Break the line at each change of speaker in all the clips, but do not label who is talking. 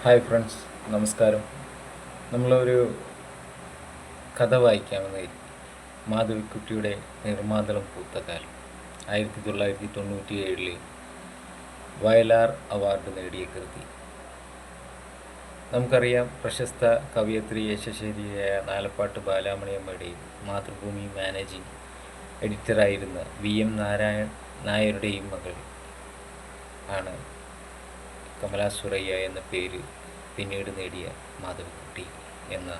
Hi friends നമസ്കാരം. നമ്മളൊരു കഥ വായിക്കാമെന്ന് മാധവിക്കുട്ടിയുടെ നിർമാതളം പൂത്തകാലം. ആയിരത്തി തൊള്ളായിരത്തി തൊണ്ണൂറ്റി ഏഴിൽ വയലാർ അവാർഡ് നേടിയ കൃതി. നമുക്കറിയാം പ്രശസ്ത കവയത്രി യശശേരിയായ നാലപ്പാട്ട് ബാലാമണിയമ്മയുടെയും മാതൃഭൂമി മാനേജിംഗ് എഡിറ്ററായിരുന്ന വി എം നാരായൺ നായരുടെയും മകൾ ആണ് കമലാ സുറയ്യ എന്ന പേര് പിന്നീട് നേടിയ മാധവിക്കുട്ടി എന്ന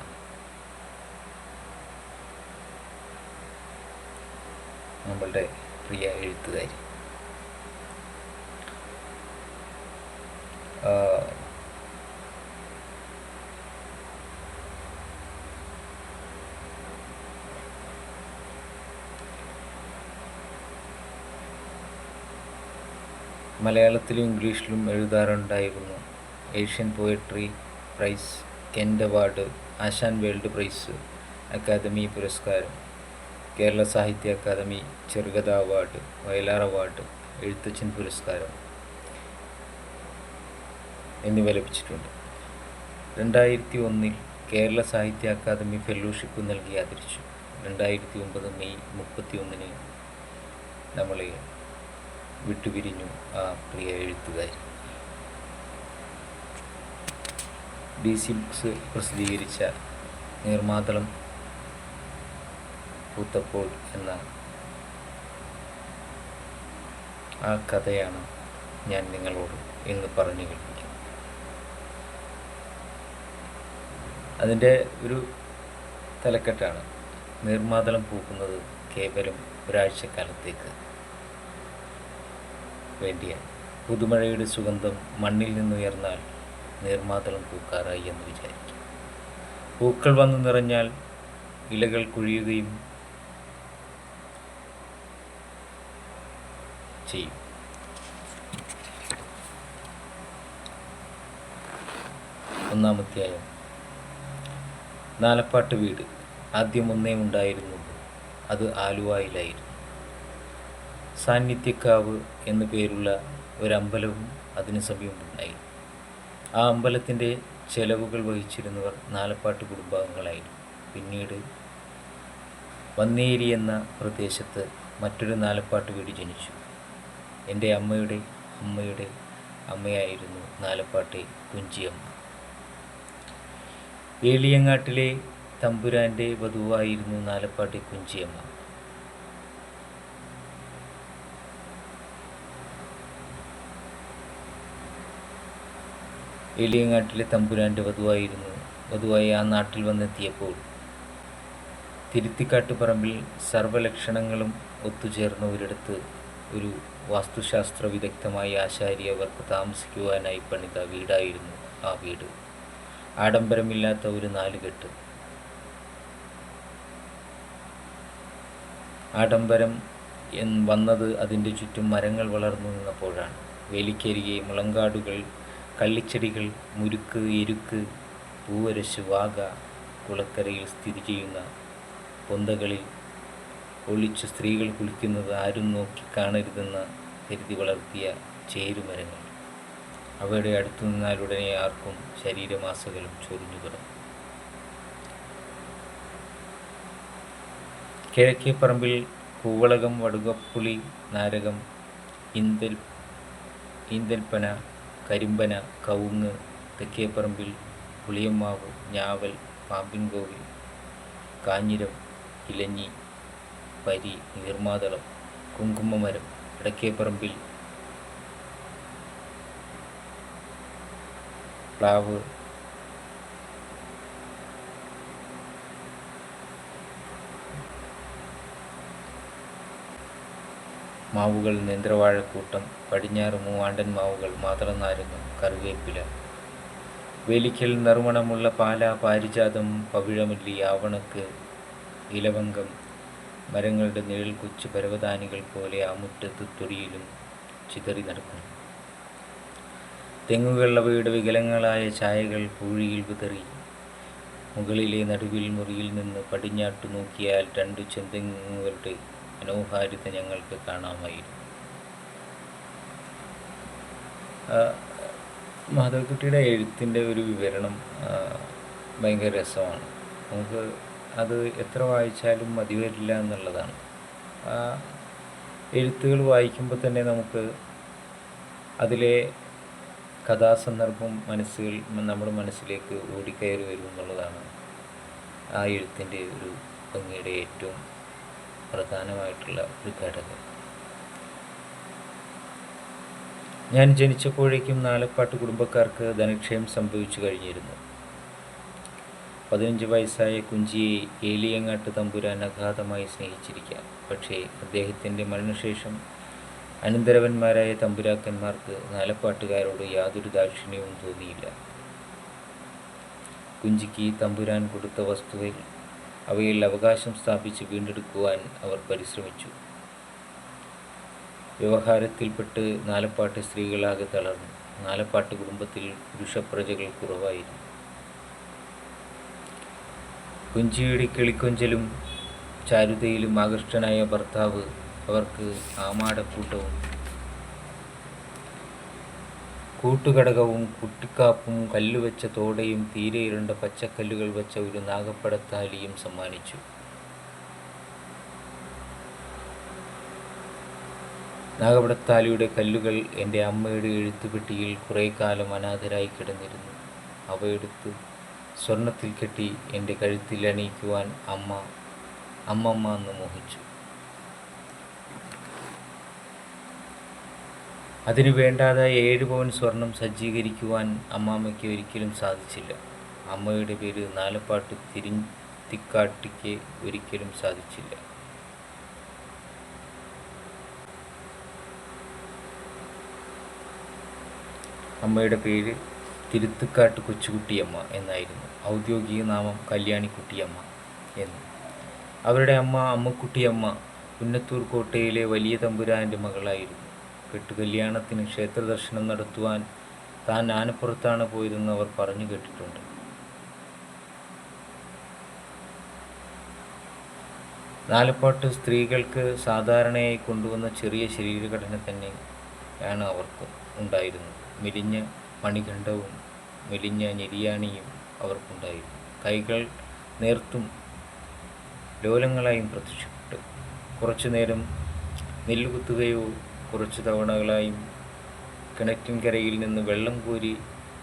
നമ്മളുടെ പ്രിയ എഴുത്തുകാരി. മലയാളത്തിലും ഇംഗ്ലീഷിലും എഴുതാറുണ്ടായിരുന്നു. Asian poetry prize Kent award Asan world prize academy പുരസ്കാരം കേരള സാഹിത്യ അക്കാദമി ചെറുകഥ അവാർഡ് വയലാർ അവാർഡ് എഴുത്തച്ഛൻ പുരസ്കാരം എന്നിവ ലഭിച്ചിട്ടുണ്ട്. രണ്ടായിരത്തി ഒന്നിൽ കേരള സാഹിത്യ അക്കാദമി ഫെലോഷിപ്പ് നൽകി ആദരിച്ചു. രണ്ടായിരത്തി ഒമ്പത് മെയ് മുപ്പത്തി ഒന്നിന് നമ്മളെ വിട്ടുപിരിഞ്ഞു. ആ പ്രിയ എഴുത്തുകാരി. ഡി സി ബുക്സ് പ്രസിദ്ധീകരിച്ച നീർമാതളം പൂത്തപ്പോൾ എന്ന ആ കഥയാണ് ഞാൻ നിങ്ങളോട് ഇന്ന് പറഞ്ഞു കേൾപ്പിക്കുന്നത്. അതിന്റെ ഒരു തലക്കെട്ടാണ്. നീർമാതളം പൂക്കുന്നത് കേവലം ഒരാഴ്ചക്കാലത്തേക്ക്. വേണ്ടിയാണ്. പുതുമഴയുടെ സുഗന്ധം മണ്ണിൽ നിന്നുയർന്നാൽ നീർമാതളം പൂക്കാറായി എന്ന് വിചാരിക്കും. പൂക്കൾ വന്നു നിറഞ്ഞാൽ ഇലകൾ കുഴിയുകയും ചെയ്യും. ഒന്നാമധ്യായം നാലപ്പാട്ട് വീട്. ആദ്യം ഒന്നേ ഉണ്ടായിരുന്നുള്ളൂ അത് ആലുവായിലായിരുന്നു. സാന്നിധ്യക്കാവ് എന്നു പേരുള്ള ഒരമ്പലവും അതിനു സമീപമുണ്ടായി. ആ അമ്പലത്തിന്റെ ചെലവുകൾ വഹിച്ചിരുന്നവർ നാലപ്പാട്ട് കുടുംബാംഗങ്ങളായിരുന്നു പിന്നീട് വന്നേരി എന്ന പ്രദേശത്ത് മറ്റൊരു നാലപ്പാട്ട് വീട് ജനിച്ചു. എന്റെ അമ്മയുടെ അമ്മയുടെ അമ്മയായിരുന്നു നാലപ്പാട്ടെ കുഞ്ചിയമ്മ. ഏളിയങ്ങാട്ടിലെ തമ്പുരാന്റെ വധുവായിരുന്നു നാലപ്പാട്ടെ കുഞ്ചിയമ്മ. ഏലിയങ്ങാട്ടിലെ തമ്പുരാന്റെ വധുവായിരുന്നു. വധുവായി ആ നാട്ടിൽ വന്നെത്തിയപ്പോൾ തിരുത്തിക്കാട്ടുപറമ്പിൽ സർവലക്ഷണങ്ങളും ഒത്തുചേർന്ന ഒരിടത്ത് ഒരു വാസ്തുശാസ്ത്ര വിദഗ്ധമായ ആശാരി അവർക്ക് താമസിക്കുവാനായി പണിത വീടായിരുന്നു ആ വീട്. ആഡംബരമില്ലാത്ത ഒരു നാലുകെട്ട്. ആഡംബരം വന്നത് അതിന്റെ ചുറ്റും മരങ്ങൾ വളർന്നു നിന്നപ്പോഴാണ്. വേലിക്കരികെ മുളങ്കാടുകൾ കള്ളിച്ചെടികൾ മുരുക്ക് എരുക്ക് പൂവരശ് വാഗ കുളക്കരയിൽ സ്ഥിതി ചെയ്യുന്ന പൊന്തകളിൽ ഒളിച്ച് സ്ത്രീകൾ കുളിക്കുന്നത് ആരും നോക്കി കാണരുതെന്ന് കരുതി വളർത്തിയ ചേരുമരങ്ങൾ. അവയുടെ അടുത്തു നിന്നാലുടനെ ആർക്കും ശരീരമാസകളും ചൊരിഞ്ഞു തുടങ്ങും. കിഴക്കേ പറമ്പിൽ കൂവളകം വടുകപ്പുളി നാരകം ഇന്തൽ ഈന്തൽപ്പന കരിമ്പന കവുങ്ങ് തെക്കേപ്പറമ്പിൽ പുളിയമ്മാവ് ഞാവൽ പാമ്പിൻകോവിൽ കാഞ്ഞിരം ഇലഞ്ഞി പരി നീർമാതളം കുങ്കുമമരം ഇടക്കേപ്പറമ്പിൽ പ്ലാവ് മാവുകൾ നേന്ത്രവാഴക്കൂട്ടം പടിഞ്ഞാറ് മൂവാണ്ടൻ മാവുകൾ മാതളനാരങ്ങ കറിവേപ്പില. വേലിക്കൽ നറുമണമുള്ള പാല പാരിജാതം പവിഴമല്ലി ആവണക്ക് ഇലവങ്കം മരങ്ങളുടെ നിഴൽ കൊച്ചു പരവതാനികൾ പോലെ ആ മുറ്റത്ത് തൊടിയിലും ചിതറി നടക്കുന്നു. തെങ്ങുകൾ അവയുടെ വികലങ്ങളായ ചായകൾ പൂഴിയിൽ വിതറി. മുകളിലെ നടുവിൽ മുറിയിൽ നിന്ന് പടിഞ്ഞാട്ട് നോക്കിയാൽ രണ്ടു ചെന്തെങ്ങുകളുടെ മനോഹാരിത ഞങ്ങൾക്ക് കാണാമായിരുന്നു. മാധവക്കുട്ടിയുടെ എഴുത്തിന്റെ ഒരു വിവരണം ഭയങ്കര രസമാണ്. നമുക്ക് അത് എത്ര വായിച്ചാലും മതി വരില്ല എന്നുള്ളതാണ്. എഴുത്തുകൾ വായിക്കുമ്പോൾ തന്നെ നമുക്ക് അതിലെ കഥാസന്ദർഭം മനസ്സുകൾ നമ്മുടെ മനസ്സിലേക്ക് ഓടിക്കയറി വരും എന്നുള്ളതാണ് ആ എഴുത്തിന്റെ ഒരു ഭംഗിയുടെ ഏറ്റവും പ്രധാനമായിട്ടുള്ള ഒരു ഘടകം. ഞാൻ ജനിച്ചപ്പോഴേക്കും നാലപ്പാട്ട് കുടുംബക്കാർക്ക് ധനക്ഷയം സംഭവിച്ചു കഴിഞ്ഞിരുന്നു. പതിനഞ്ച് വയസ്സായ കുഞ്ചിയെ ഏലിയങ്ങാട്ട് തമ്പുരാൻ അഗാധമായി സ്നേഹിച്ചിരിക്കാം. പക്ഷേ അദ്ദേഹത്തിന്റെ മരണശേഷം അനന്തരവന്മാരായ തമ്പുരാക്കന്മാർക്ക് നാലപ്പാട്ടുകാരോട് യാതൊരു ദാക്ഷിണ്യവും തോന്നിയില്ല. കുഞ്ചിക്ക് തമ്പുരാൻ കൊടുത്ത വസ്തുവിൽ അവയിൽ അവകാശം സ്ഥാപിച്ച് വീണ്ടെടുക്കുവാൻ അവർ പരിശ്രമിച്ചു. വ്യവഹാരത്തിൽപ്പെട്ട് നാലപ്പാട്ട് സ്ത്രീകളാകെ തളർന്നു. നാലപ്പാട്ട് കുടുംബത്തിൽ പുരുഷപ്രജകൾ കുറവായിരുന്നു. കുഞ്ചിയുടെ കിളിക്കൊഞ്ചലും ചാരുതയിലും ആകൃഷ്ടനായ ഭർത്താവ് അവർക്ക് ആമാടക്കൂട്ടവും കൂട്ടുകടകവും കുട്ടിക്കാപ്പും കല്ലുവെച്ച തോടയും തീരെ ഇരുണ്ട പച്ചക്കല്ലുകൾ വെച്ച ഒരു നാഗപ്പടത്താലിയും സമ്മാനിച്ചു. നാഗപടത്താലിയുടെ കല്ലുകൾ എന്റെ അമ്മയുടെ എഴുത്തുപെട്ടിയിൽ കുറേ കാലം അനാഥരായി കിടന്നിരുന്നു. അവയെടുത്ത് സ്വർണത്തിൽ കെട്ടി എന്റെ കഴുത്തിൽ അണിയിക്കുവാൻ അമ്മ അമ്മമ്മ എന്ന് മോഹിച്ചു. അതിനു വേണ്ടാതായ ഏഴ് പവൻ സ്വർണം സജ്ജീകരിക്കുവാൻ അമ്മാമ്മയ്ക്ക് ഒരിക്കലും സാധിച്ചില്ല. അമ്മയുടെ പേര് നാലപ്പാട്ട് തിരിത്തിക്കാട്ടിക്ക് ഒരിക്കലും സാധിച്ചില്ല. അമ്മയുടെ പേര് തിരുത്തുക്കാട്ട് കൊച്ചുകുട്ടിയമ്മ എന്നായിരുന്നു. ഔദ്യോഗിക നാമം കല്യാണിക്കുട്ടിയമ്മ എന്ന്. അവരുടെ അമ്മ അമ്മക്കുട്ടിയമ്മ പുന്നത്തൂർ കോട്ടയിലെ വലിയ തമ്പുരാന്റെ മകളായിരുന്നു. കെട്ടുകല്യാണത്തിന് ക്ഷേത്രദർശനം നടത്തുവാൻ താൻ ആനപ്പുറത്താണ് പോയതെന്ന് അവർ പറഞ്ഞു കേട്ടിട്ടുണ്ട്. നാലപ്പാട്ട് സ്ത്രീകൾക്ക് സാധാരണയായി കൊണ്ടുവന്ന ചെറിയ ശരീരഘടന തന്നെ ആണ് അവർക്ക് ഉണ്ടായിരുന്നത്. മെലിഞ്ഞ മണികണ്ഠവും മെലിഞ്ഞ ഞെരിയാണിയും അവർക്കുണ്ടായിരുന്നു. കൈകൾ നേർത്തും ലോലങ്ങളായും പ്രത്യക്ഷപ്പെട്ടു. കുറച്ചു നേരം നെല്ലുകുത്തുകയോ കുറച്ചു തവണകളായും കിണറ്റിൻകരയിൽ നിന്ന് വെള്ളം കോരി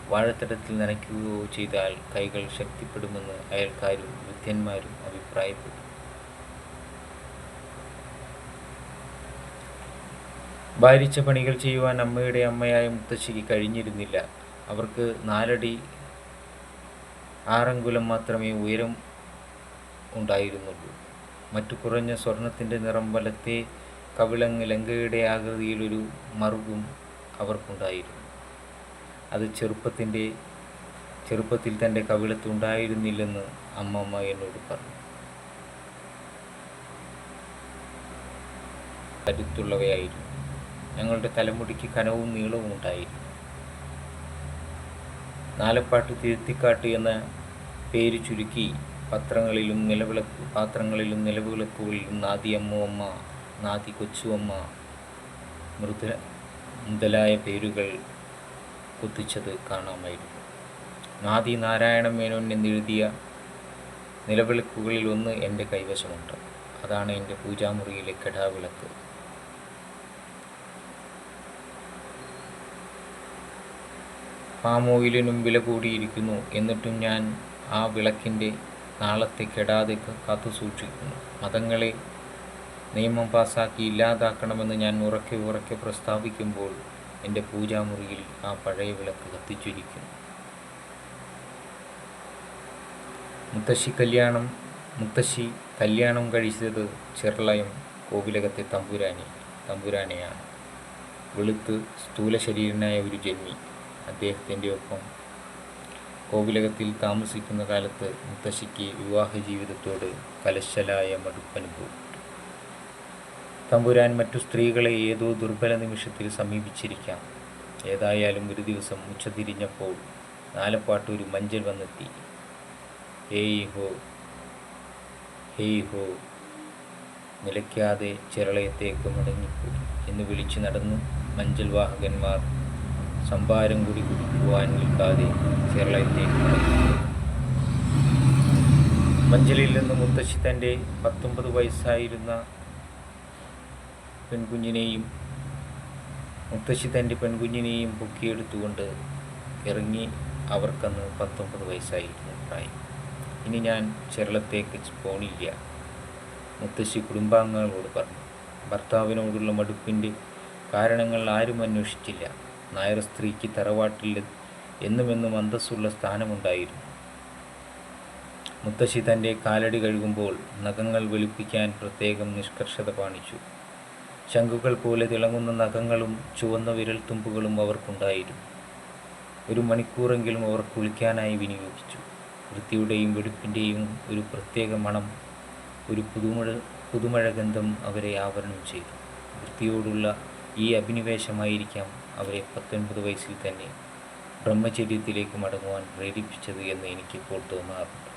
വാഴത്തടത്തിൽ നനയ്ക്കുകയോ ചെയ്താൽ കൈകൾ ശക്തിപ്പെടുമെന്ന് അയൽക്കാരും വൃദ്ധന്മാരും അഭിപ്രായപ്പെട്ടു. ഭാരിച്ച പണികൾ ചെയ്യുവാൻ അമ്മയുടെ അമ്മയായ മുത്തശ്ശിക്ക് കഴിഞ്ഞിരുന്നില്ല. അവർക്ക് നാലടി ആറങ്കുലം മാത്രമേ ഉയരം ഉണ്ടായിരുന്നുള്ളൂ. മറ്റു കുറഞ്ഞ സ്വർണത്തിന്റെ നിറം വലത്തെ കവിളങ്ങ് ലങ്കയുടെ ആകൃതിയിലൊരു മറുകും അവർക്കുണ്ടായിരുന്നു. അത് ചെറുപ്പത്തിന്റെ ചെറുപ്പത്തിൽ തന്റെ കവിളത്തുണ്ടായിരുന്നില്ലെന്ന് അമ്മമ്മ എന്നോട് പറഞ്ഞു. കരുത്തുള്ളവയായിരുന്നു. ഞങ്ങളുടെ തലമുടിക്ക് കനവും നീളവും ഉണ്ടായിരുന്നു. നാലപ്പാട്ട് തിരുത്തിക്കാട്ട് എന്ന പേര് ചുരുക്കി പത്രങ്ങളിലും നിലവിളക്ക് പാത്രങ്ങളിലും നിലവിളക്കുകളിലും നാദി അമ്മുവമ്മ നാദി കൊച്ചുവമ്മ മൃദു മുതലായ പേരുകൾ കുത്തിച്ചത് കാണാമായിരുന്നു. നാദി നാരായണ മേനോൻ എന്നെഴുതിയ നിലവിളക്കുകളിൽ ഒന്ന് എന്റെ കൈവശമുണ്ട്. അതാണ് എന്റെ പൂജാമുറിയിലെ കെടാവിളക്ക്. പാം ഓയിലിനും വില കൂടിയിരിക്കുന്നു. എന്നിട്ടും ഞാൻ ആ വിളക്കിന്റെ നാളത്തെ കെടാതെ കാത്തു സൂക്ഷിക്കുന്നു മതങ്ങളെ നിയമം പാസാക്കി ഇല്ലാതാക്കണമെന്ന് ഞാൻ ഉറക്കെ ഉറക്കെ പ്രസ്താവിക്കുമ്പോൾ എന്റെ പൂജാമുറിയിൽ ആ പഴയ വിളക്ക് കത്തിച്ചിരിക്കുന്നു മുത്തശ്ശി കല്യാണം മുത്തശ്ശി കല്യാണം കഴിച്ചത് ചെറുളയം കോവിലകത്തെ തമ്പുരാനി തമ്പുരാനെയാണ്. വെളുത്ത് സ്ഥൂല ശരീരനായ ഒരു ജന്മി അദ്ദേഹത്തിന്റെ ഒപ്പം. കോവിലകത്തിൽ താമസിക്കുന്ന കാലത്ത് മുത്തശ്ശിക്ക് വിവാഹ ജീവിതത്തോട് കലശലായ മടുപ്പനുഭവപ്പെട്ടു തമ്പുരാൻ മറ്റു സ്ത്രീകളെ ഏതോ ദുർബല നിമിഷത്തിൽ സമീപിച്ചിരിക്കാം. ഏതായാലും ഒരു ദിവസം ഉച്ചതിരിഞ്ഞപ്പോൾ നാലപ്പാട്ട് ഒരു മഞ്ചൽ വന്നെത്തി. ഹേയ് ഹോ ഹേയ് ഹോ നിലയ്ക്കാതെ ചിരളയത്തേക്ക് മടങ്ങിപ്പോയി. എന്ന് വിളിച്ചു നടന്നു മഞ്ചൽ വാഹകന്മാർ സംഭാരം കൂടി കുടിക്കുവാൻ നിൽക്കാതെ മടങ്ങി മഞ്ചലിൽ നിന്ന് മുത്തശ്ശി തന്റെ പത്തൊമ്പത് വയസ്സായിരുന്ന പെൺകുഞ്ഞിനെയും മുത്തശ്ശി തന്റെ പെൺകുഞ്ഞിനെയും പൊക്കിയെടുത്തുകൊണ്ട് ഇറങ്ങി അവർക്കന്ന് പത്തൊമ്പത് വയസ്സായിരുന്നു പ്രായം. ഇനി ഞാൻ കേരളത്തേക്ക് പോണില്ല മുത്തശ്ശി കുടുംബാംഗങ്ങളോട് പറഞ്ഞു. ഭർത്താവിനോടുള്ള മടുപ്പിന്റെ കാരണങ്ങൾ ആരും അന്വേഷിച്ചില്ല. നായർ സ്ത്രീക്ക് തറവാട്ടിൽ എന്നുമെന്നും അന്തസ്സുള്ള സ്ഥാനമുണ്ടായിരുന്നു. മുത്തശ്ശി തന്റെ കാലടി കഴുകുമ്പോൾ നഖങ്ങൾ വെളുപ്പിക്കാൻ പ്രത്യേകം നിഷ്കർഷത കാണിച്ചു ശംഖുകൾ പോലെ തിളങ്ങുന്ന നഖങ്ങളും ചുവന്ന വിരൽത്തുമ്പുകളും അവർക്കുണ്ടായിരുന്നു. ഒരു മണിക്കൂറെങ്കിലും അവർ കുളിക്കാനായി വിനിയോഗിച്ചു. വൃത്തിയുടെയും വെടുപ്പിന്റെയും ഒരു പ്രത്യേക മണം ഒരു പുതുമഴ പുതുമഴ ഗന്ധം അവരെ ആവരണം ചെയ്തു. വൃത്തിയോടുള്ള ഈ അഭിനിവേശമായിരിക്കാം അവരെ പത്തൊൻപത് വയസ്സിൽ തന്നെ ബ്രഹ്മചര്യത്തിലേക്ക് മടങ്ങുവാൻ പ്രേരിപ്പിച്ചത് എന്ന് എനിക്കിപ്പോൾ തോന്നാറുണ്ട്.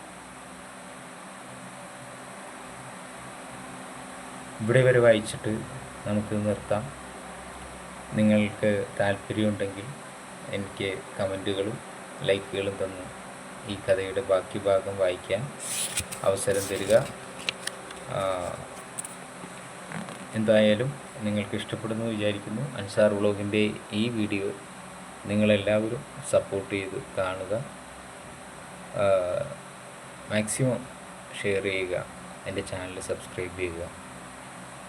ഇവിടെ വരെ വായിച്ചിട്ട് നമുക്ക് നിർത്താം. നിങ്ങൾക്ക് താല്പര്യമുണ്ടെങ്കിൽ എനിക്ക് കമന്റുകളും ലൈക്കുകളും തന്ന് ഈ കഥയുടെ ബാക്കി ഭാഗം വായിക്കാൻ അവസരം തരിക. എന്തായാലും നിങ്ങൾക്ക് ഇഷ്ടപ്പെടുന്നു വിചാരിക്കുന്നു. അൻസാർ വ്ളോഗിന്റെ ഈ വീഡിയോ നിങ്ങളെല്ലാവരും സപ്പോർട്ട് ചെയ്ത് കാണുക. മാക്സിമം ഷെയർ ചെയ്യുക. എന്റെ ചാനൽ സബ്സ്ക്രൈബ് ചെയ്യുക.